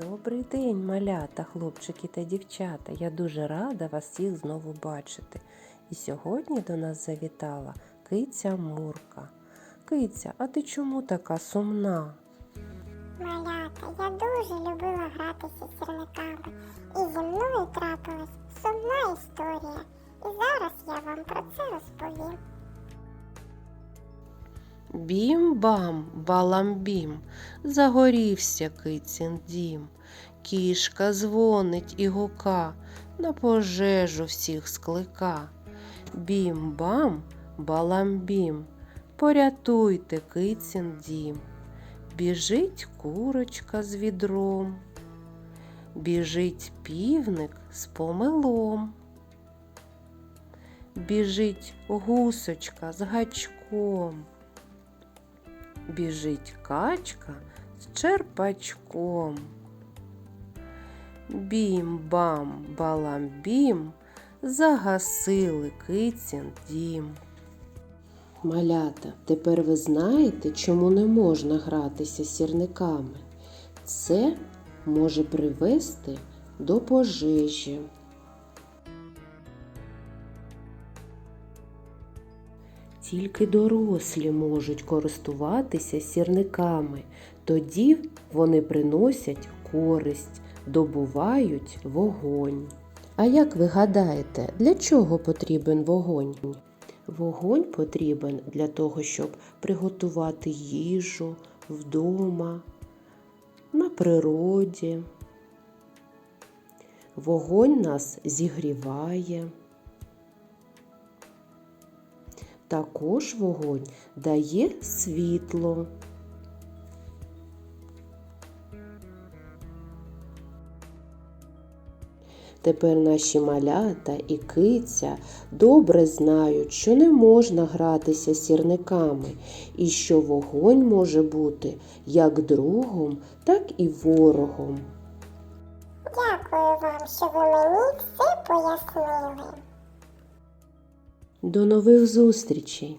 Добрий день, малята, хлопчики та дівчата. Я дуже рада вас всіх знову бачити. І сьогодні до нас завітала киця Мурка. Киця, а ти чому така сумна? Малята, я дуже любила гратися з сірниками, і зі мною трапилась сумна історія. І зараз я вам про це розповім. Бім-бам, баламбім, загорівся кицін дім. Кішка дзвонить і гука, на пожежу всіх склика. Бім-бам, баламбім, порятуйте кицін дім. Біжить курочка з відром, біжить півник з помилом. Біжить гусочка з гачком. Біжить качка з черпачком. Бім-бам, балам-бім, загасили кицін дім. Малята, тепер ви знаєте, чому не можна гратися сірниками. Це може привести до пожежі. Тільки дорослі можуть користуватися сірниками, тоді вони приносять користь, добувають вогонь. А як ви гадаєте, для чого потрібен вогонь? Вогонь потрібен для того, щоб приготувати їжу вдома, на природі. Вогонь нас зігріває. Також вогонь дає світло. Тепер наші малята і киця добре знають, що не можна гратися сірниками, і що вогонь може бути як другом, так і ворогом. Дякую вам, що ви мені все пояснили. До нових зустрічей!